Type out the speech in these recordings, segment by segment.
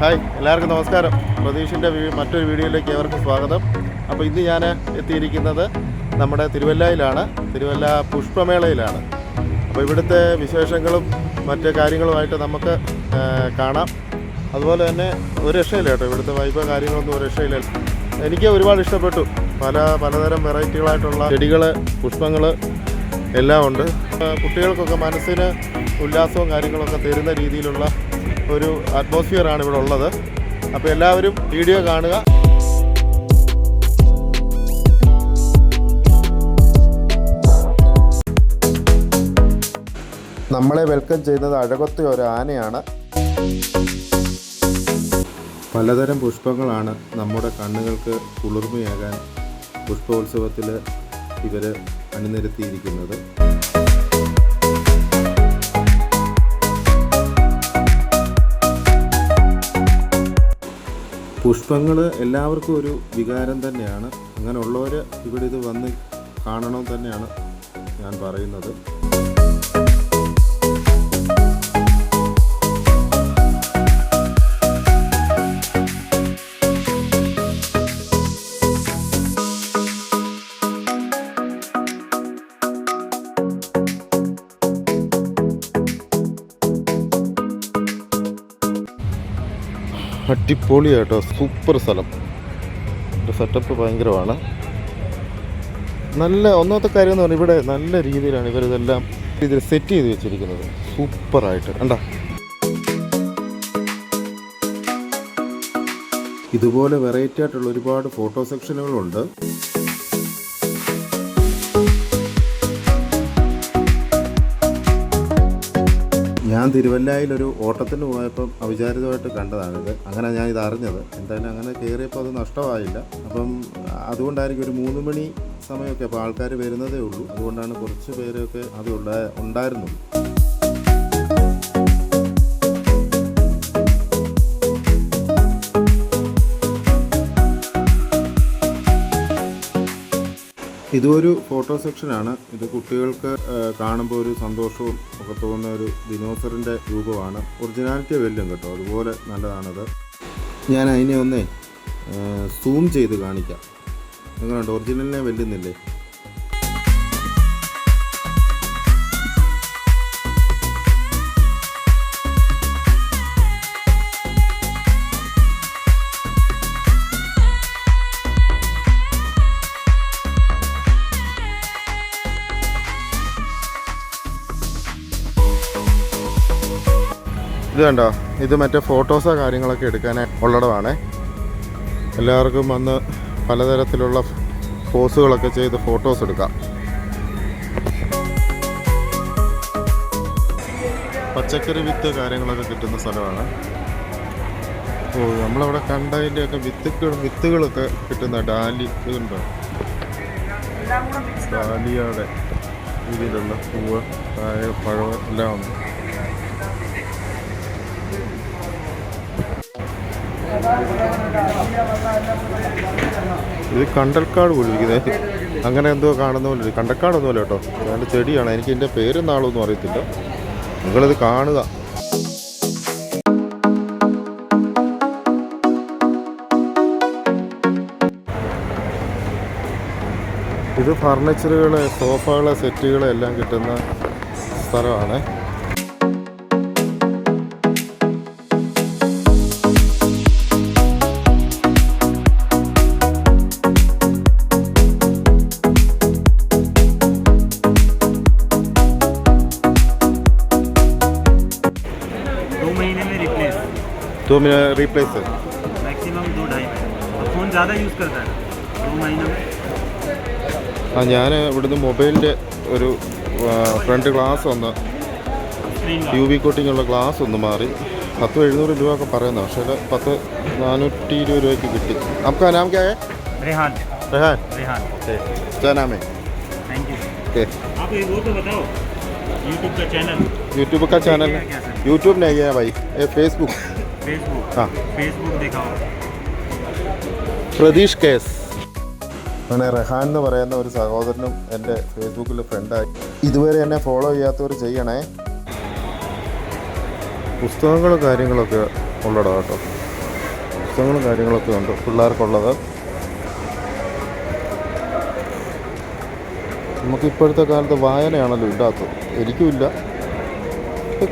Hi എല്ലാവർക്കും നമസ്കാരം. പ്രതീഷിന്റെ മറ്റൊരു വീഡിയോയിലേക്ക് ഏവർക്കും സ്വാഗതം. അപ്പോൾ ഇന്ന് ഞാൻ എത്തിയിരിക്കുന്നത് നമ്മുടെ തിരുവല്ലയിലാണ്. തിരുവല്ല പുഷ്പമേളയിലാണ്. അപ്പോൾ ഇവിടുത്തെ വിശേഷങ്ങളും മറ്റ് കാര്യങ്ങളുമായിട്ട് നമുക്ക് കാണാം. അതുപോലെ തന്നെ ഒരു രക്ഷയില്ല കേട്ടോ ഇവിടുത്തെ വൈബ കാര്യങ്ങളൊന്നും ഒരു രക്ഷയില്ല. എനിക്ക് ഒരുപാട് ഇഷ്ടപ്പെട്ടു. പല പലതരം വെറൈറ്റികളായിട്ടുള്ള ചെടികൾ പുഷ്പങ്ങൾ എല്ലാം ഉണ്ട്. കുട്ടികൾക്കൊക്കെ മനസ്സിന് ഉല്ലാസവും കാര്യങ്ങളൊക്കെ തരുന്ന രീതിയിലുള്ള ഒരു അറ്റ്മോസ്ഫിയറാണ് ഇവിടെ ഉള്ളത്. അപ്പോൾ എല്ലാവരും വീഡിയോ കാണുക. നമ്മളെ വെൽക്കം ചെയ്യുന്നത് അഴകൊത്ത ഒരു ആനയാണ്. പലതരം പുഷ്പങ്ങളാണ് നമ്മുടെ കണ്ണുകൾക്ക് കുളിർമയാകാൻ പുഷ്പോത്സവത്തിൽ ഇവർ അണിനിരത്തിയിരിക്കുന്നത്. പുഷ്പങ്ങൾ എല്ലാവർക്കും ഒരു വികാരം തന്നെയാണ്. അങ്ങനെയുള്ളവർ ഇവിടെ ഇത് വന്ന് കാണണം തന്നെയാണ് ഞാൻ പറയുന്നത്. അടിപൊളി കേട്ടോ സൂപ്പർ സ്ഥലം. സെറ്റപ്പ് ഭയങ്കരമാണ്. നല്ല ഒന്നാമത്തെ കാര്യം എന്ന് പറഞ്ഞാൽ ഇവിടെ നല്ല രീതിയിലാണ് ഇവരിതെല്ലാം രീതിയിൽ സെറ്റ് ചെയ്ത് വെച്ചിരിക്കുന്നത്. സൂപ്പറായിട്ട് കണ്ടാ? ഇതുപോലെ വെറൈറ്റി ആയിട്ടുള്ള ഒരുപാട് ഫോട്ടോ സെക്ഷനുകളുണ്ട് ഞാൻ തിരുവല്ലയിലൊരു ഓട്ടത്തിന് പോയപ്പം അവിചാരിതമായിട്ട് കണ്ടതാണിത്. അങ്ങനെ ഞാൻ ഇത് അറിഞ്ഞത് എന്തായാലും അങ്ങനെ കയറിയപ്പോൾ അത് നഷ്ടമായില്ല. അപ്പം അതുകൊണ്ടായിരിക്കും ഒരു മൂന്ന് മണി സമയമൊക്കെ അപ്പോൾ ആൾക്കാർ വരുന്നതേ ഉള്ളൂ. അതുകൊണ്ടാണ് കുറച്ച് പേരൊക്കെ അത് ഉണ്ടാ ഇതൊരു ഫോട്ടോ സെക്ഷനാണ് ഇത് കുട്ടികൾക്ക് കാണുമ്പോൾ ഒരു സന്തോഷവും ഒക്കെ തോന്നുന്ന ഒരു ദിനോസറിന്റെ രൂപമാണ്. ഒറിജിനാലിറ്റി വെല്ലും കേട്ടോ. അതുപോലെ നല്ലതാണത്. ഞാൻ അതിനെ ഒന്ന് സൂം ചെയ്ത് കാണിക്കാം. എങ്ങനെയുണ്ട് ഒറിജിനലിനെ വെല്ലുന്നില്ലേ ഇത് കണ്ടോ? ഇത് മറ്റേ ഫോട്ടോസോ കാര്യങ്ങളൊക്കെ എടുക്കാൻ ഉള്ളടമാണ് എല്ലാവർക്കും വന്ന് പലതരത്തിലുള്ള പോസുകളൊക്കെ ചെയ്ത് ഫോട്ടോസ് എടുക്കാം. പച്ചക്കറി വിത്ത് കാര്യങ്ങളൊക്കെ കിട്ടുന്ന സ്ഥലമാണ്. ഓ നമ്മളവിടെ കണ്ടതിന്റെയൊക്കെ വിത്തുകൾ വിത്തുകളൊക്കെ കിട്ടുന്ന ഡാലി ഇതുണ്ടോ? ഡാലിയുടെ രീതിയിലുള്ള പൂവ് കായ എല്ലാം ഉണ്ട്. ഇത് കണ്ടൽക്കാട് പോലിരിക്കുന്നത് അങ്ങനെ എന്തോ കാണുന്ന പോലെ. കണ്ടൽക്കാടൊന്നുമല്ല കേട്ടോ. അതിന്റെ ചെടിയാണ്. എനിക്ക് ഇതിന്റെ പേരും നാളൊന്നും അറിയത്തില്ല. നിങ്ങളിത് കാണുക. ഇത് ഫർണിച്ചറുകൾ സോഫകൾ സെറ്റുകൾ എല്ലാം കിട്ടുന്ന സ്ഥലമാണ്. तो मैं റീപ്ലേസ് मैक्सिमम दो ढाई अब फ़ोन ज़्यादा यूज़ करता है दो महीनों में ആ ഞാൻ ഇവിടുന്ന് മൊബൈലിൻ്റെ ഒരു ഫ്രണ്ട് ഗ്ലാസ് ഒന്ന് स्क्रीन യു വി കോട്ടിങ്ങുള്ള ഗ്ലാസ് ഒന്ന് മാറി പത്ത് എഴുന്നൂറ് രൂപ ഒക്കെ പറയുന്നത് പക്ഷേ ഇത് പത്ത് നാനൂറ്റി ഇരുപത് രൂപയ്ക്ക് കിട്ടി നമുക്ക് നാം ക്യാ ഹേ रेहान रेहान रेहान क्या नाम है थैंक यू ओके आप ये वो तो बताओ यूट्यूब का चैनल यूट्यूब का चैनल क्या है क्या सर यूट्यूब नहीं है भाई ये फेसबुक ഫേസ്ബുക്ക് ആ. ഫേസ്ബുക്ക് ദിഖാവോ പ്രതീഷ് കേസ്. അങ്ങനെ റഹാൻ എന്ന് പറയുന്ന ഒരു സഹോദരനും എന്റെ ഫേസ്ബുക്കിൽ ഫ്രണ്ടായി ഇതുവരെ എന്നെ ഫോളോ ചെയ്യാത്തവർ ചെയ്യണേ. പുസ്തകങ്ങളും കാര്യങ്ങളൊക്കെ ഉള്ളടാ കേട്ടോ. പുസ്തകങ്ങളും കാര്യങ്ങളൊക്കെ ഉണ്ട് പിള്ളേർക്കുള്ളത്. നമുക്കിപ്പോഴത്തെ കാലത്ത് വായനയാണല്ലോ ഇല്ലാത്തത്. എനിക്കുമില്ല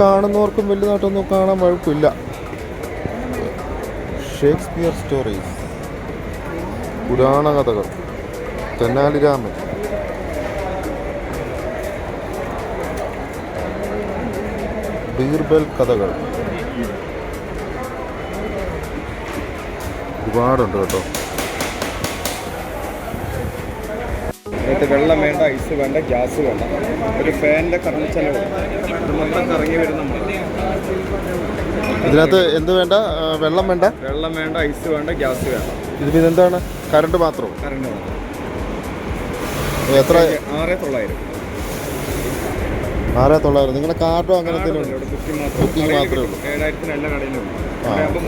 കാണുന്നവർക്കും വലുതായിട്ടൊന്നും കാണാൻ വഴക്കില്ല. Shakespeare stories. പുരാണ കഥകൾ. തെന്നാലിരാമൻ ബീർബൽ കഥകൾ. ഒരുപാടുണ്ട് കേട്ടോ. വെള്ളം വേണ്ട ഐസ് വേണ്ട ഗ്യാസ് വേണ്ട. ഒരു ഫാനിന്റെ കറണ്ട് ചെലവ്. മൊത്തം കറങ്ങി വരുന്ന മതി. ഇതിനകത്ത് എന്ത് വേണ്ട? വെള്ളം വേണ്ട? വെള്ളം വേണ്ട ഐസ് വേണ്ട ഗ്യാസ് വേണ്ട. ഇതെന്താണ് കറണ്ട് മാത്രം. കറണ്ട് വേണം. എത്ര? ആറ് തൊള്ളായിരം. ആറ് തൊള്ളായിരം. നിങ്ങളുടെ കാർഡോ അങ്ങനെ ബുക്കിംഗ് മാത്രം. മാത്രമേ ഉള്ളൂ. ഏഴായിരത്തിന് എല്ലാ കടയിലും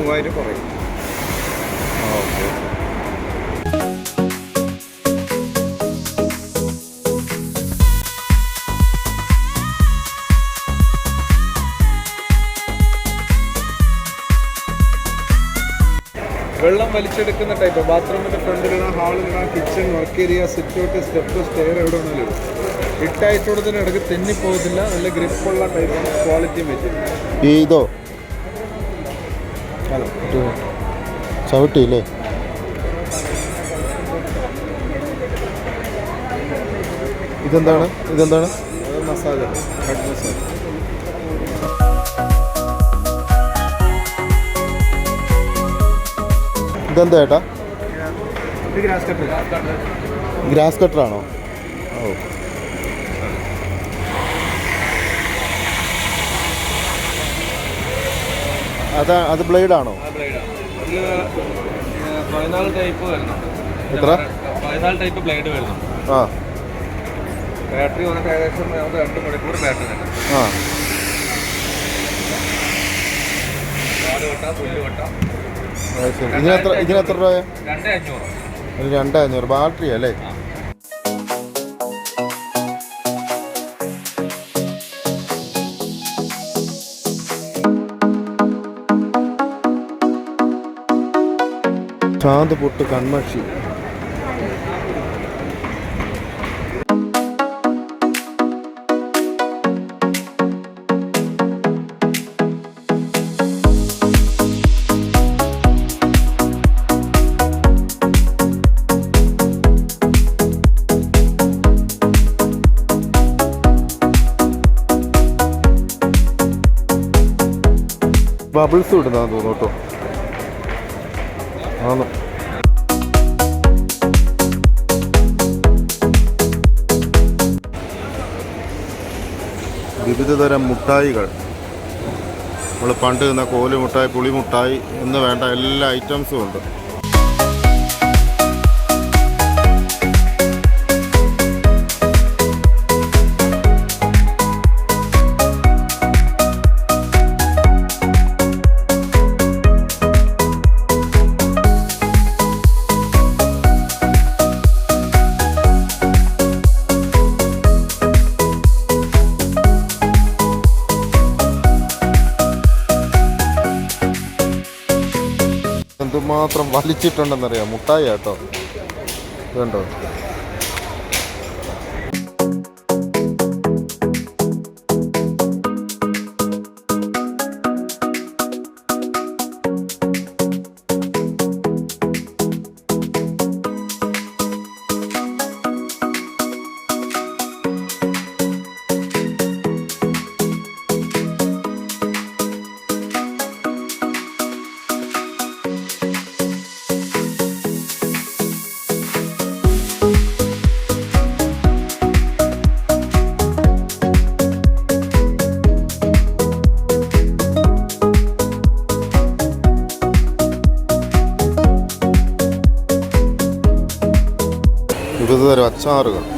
മൂവായിരം കുറയും. ഓക്കെ. വലിച്ചെടുക്കുന്ന ടൈപ്പ് ബാത്റൂമിന്റെ ഫ്രണ്ടിലിടാം ഹാളിലിടാം kitchen work area sit out step stair എവിടെ വേണമെങ്കിലും ഇട്ടായിട്ടുള്ളതിന് ഇടയ്ക്ക് തെന്നിപ്പോകത്തില്ല. നല്ല ഗ്രിപ്പുള്ള ടൈപ്പാണ് ക്വാളിറ്റി മെറ്റീരിയൽ ഇതോ? ഹലോ. ചവിട്ടിയില്ലേ? ഇതെന്താണ്? ഇതെന്താണ്? മസാജ് ഹെഡ് മസാജ് ഇതെന്താ ചേട്ടാ ഗ്രാസ് കട്ട് ഗ്രാസ് കട്ടറാണോ? ഓ. അതാ അത് ബ്ലേഡാണോ? എത്ര? പതിനാല് ടൈപ്പ് ബ്ലേഡ് വരുന്നുണ്ട്. ആ. ബാറ്ററി വന്നിട്ട് ഏകദേശം നമുക്ക് രണ്ട് മണിക്കൂർ ബാറ്ററി തന്നെ. ആ. കാട് വെട്ടാം പുല്ല് വെട്ടാം അത് ശരി ഇതിനെത്ര ഇതിനെത്ര രൂപ ഒരു രണ്ട് അഞ്ഞൂറ്. ബാറ്ററി അല്ലേ? ശാന്ത് പൊട്ട് കൺമഷി. ബബിൾസ് ഇടുന്നതാന്ന് തോന്നുന്നു കേട്ടോ. ആന്ന്. വിവിധ തരം മുട്ടായികൾ. നമ്മൾ പണ്ട് നിന്ന കോലുമുട്ടായി പുളിമുട്ടായി പുളി മുട്ടായി എന്ന് വേണ്ട എല്ലാ ഐറ്റംസും ഉണ്ട്. എന്തുമാത്രം വലിച്ചിട്ടുണ്ടെന്നറിയാം. മുട്ടായി കേട്ടോ ഇതുണ്ടോ? തരം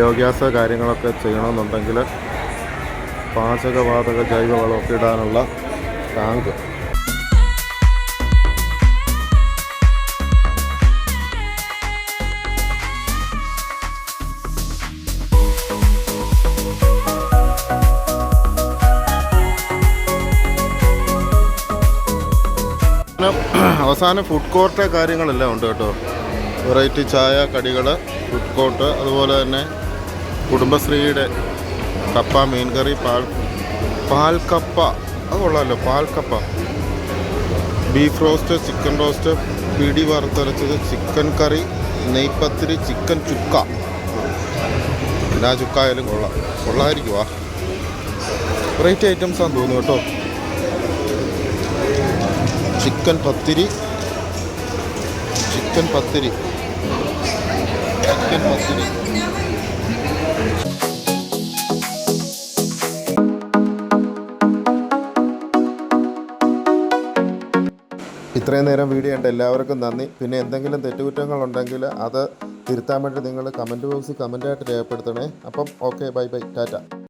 ബയോഗ്യാസ് കാര്യങ്ങളൊക്കെ ചെയ്യണമെന്നുണ്ടെങ്കിൽ പാചകവാതക ജൈവവളമൊക്കെ ഇടാനുള്ള ടാങ്ക്. അവസാനം ഫുഡ് കോർട്ട് കാര്യങ്ങളെല്ലാം ഉണ്ട് കേട്ടോ. വെറൈറ്റി ചായ കടികൾ ഫുഡ് കോർട്ട് അതുപോലെ തന്നെ കുടുംബശ്രീയുടെ കപ്പ മീൻകറി പാൽ പാൽക്കപ്പ. അത് കൊള്ളാമല്ലോ പാൽക്കപ്പ. ബീഫ് റോസ്റ്റ് ചിക്കൻ റോസ്റ്റ് പിടി വറുത്തരച്ചത് ചിക്കൻ കറി നെയ്പ്പത്തിരി ചിക്കൻ ചുക്ക. എല്ലാ ചുക്കായാലും കൊള്ളാം. കൊള്ളായിരിക്കുവാ വെറൈറ്റി ഐറ്റംസ് ആണ് തോന്നുന്നു കേട്ടോ. ചിക്കൻ പത്തിരി. ചിക്കൻ പത്തിരി. ചിക്കൻ പത്തിരി. ഇത്രയും നേരം വീഡിയോ കണ്ട എല്ലാവർക്കും നന്ദി. പിന്നെ എന്തെങ്കിലും തെറ്റുകുറ്റങ്ങളുണ്ടെങ്കിൽ അത് തിരുത്താൻ വേണ്ടി നിങ്ങൾ കമന്റ് ബോക്സിൽ കമന്റായിട്ട് രേഖപ്പെടുത്തണേ. അപ്പം ഓക്കെ ബൈ ബൈ ടാറ്റ.